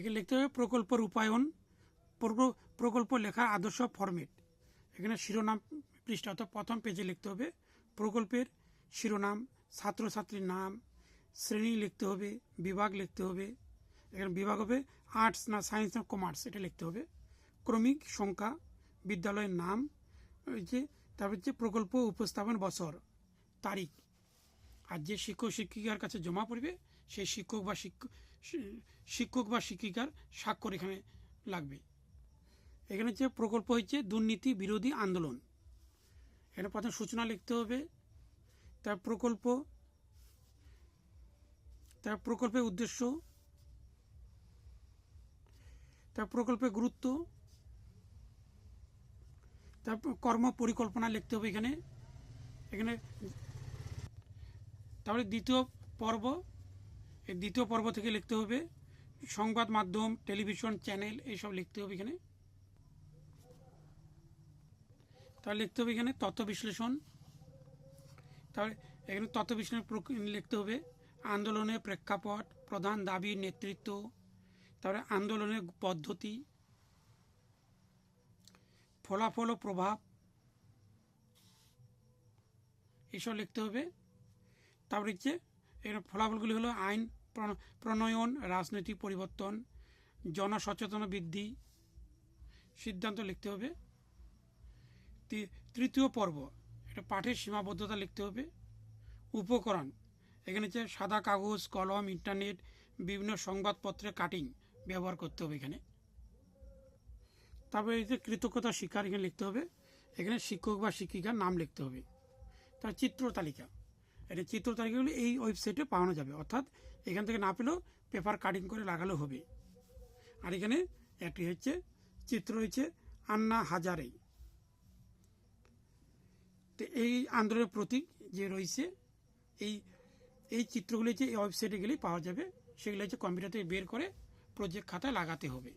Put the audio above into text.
এখানে লিখতে হবে প্রকল্প রূপায়ণ প্রক- প্রকল্প লেখার আদর্শ ফরম্যাট। এখানে শিরোনাম পৃষ্ঠা, অর্থাৎ প্রথম পেজে লিখতে হবে, প্রকল্পের শিরোনাম, ছাত্রছাত্রীর নাম, শ্রেণি লিখতে হবে, বিভাগ লিখতে হবে। এখানে বিভাগ হবে আর্টস না সায়েন্স না কমার্স এটা লিখতে হবে। ক্রমিক সংখ্যা, বিদ্যালয়ের নাম ওই যে, তারপর হচ্ছে প্রকল্প উপস্থাপন বছর, তারিখ। আর যে শিক্ষক শিক্ষিকার কাছে জমা পড়বে, সেই শিক্ষক বা শিক্ষক শিক্ষক বা শিক্ষিকার স্বাক্ষর এখানে লাগবে। এখানে হচ্ছে প্রকল্প হচ্ছে দুর্নীতি বিরোধী আন্দোলন। এখানে প্রথম সূচনা লিখতে হবে। তার প্রকল্প, তার প্রকল্পের উদ্দেশ্য, তার প্রকল্পের গুরুত্ব তারপর কর্ম পরিকল্পনা লিখতে হবে এখানে। এখানে তারপরে দ্বিতীয় পর্ব দ্বিতীয় পর্ব থেকে লিখতে হবে। সংবাদ মাধ্যম, টেলিভিশন, চ্যানেল, এইসব লিখতে হবে এখানে। তাহলে লিখতে হবে এখানে তথ্য বিশ্লেষণ। তাহলে এখানে তথ্য বিশ্লেষণ লিখতে হবে। আন্দোলনের প্রেক্ষাপট, প্রধান দাবি নেতৃত্ব তারপরে আন্দোলনের পদ্ধতি, ফলাফল ও প্রভাব এসব লিখতে হবে। তারপরে হচ্ছে এখানে ফলাফলগুলি হলো আইন প্রণয়ন, রাজনৈতিক পরিবর্তন, জনসচেতন বৃদ্ধি, সিদ্ধান্ত লিখতে হবে। তৃতীয় পর্ব, এটা পাঠের সীমাবদ্ধতা লিখতে হবে। উপকরণ, এখানে হচ্ছে সাদা কাগজ, কলম, ইন্টারনেট, বিভিন্ন সংবাদপত্রের কাটিং ব্যবহার করতে হবে এখানে। তারপরে এই কৃতজ্ঞতা শিকার এখানে লিখতে হবে। এখানে শিক্ষক বা শিক্ষিকার নাম লিখতে হবে। তার চিত্র তালিকা। এটা চিত্র তালিকাগুলি এই ওয়েবসাইটে পাওয়ানো যাবে। অর্থাৎ এখান থেকে না পেলেও পেপার কাটিং করে লাগালেও হবে। আর এখানে একটি হচ্ছে চিত্র রয়েছে আন্না হাজারে। তো এই আন্দোলনের প্রতীক যে রয়েছে, এই এই চিত্রগুলি যে এই ওয়েবসাইটে গেলেই পাওয়া যাবে, সেগুলো হচ্ছে কম্পিউটার থেকে বের করে প্রজেক্ট খাতায় লাগাতে হবে।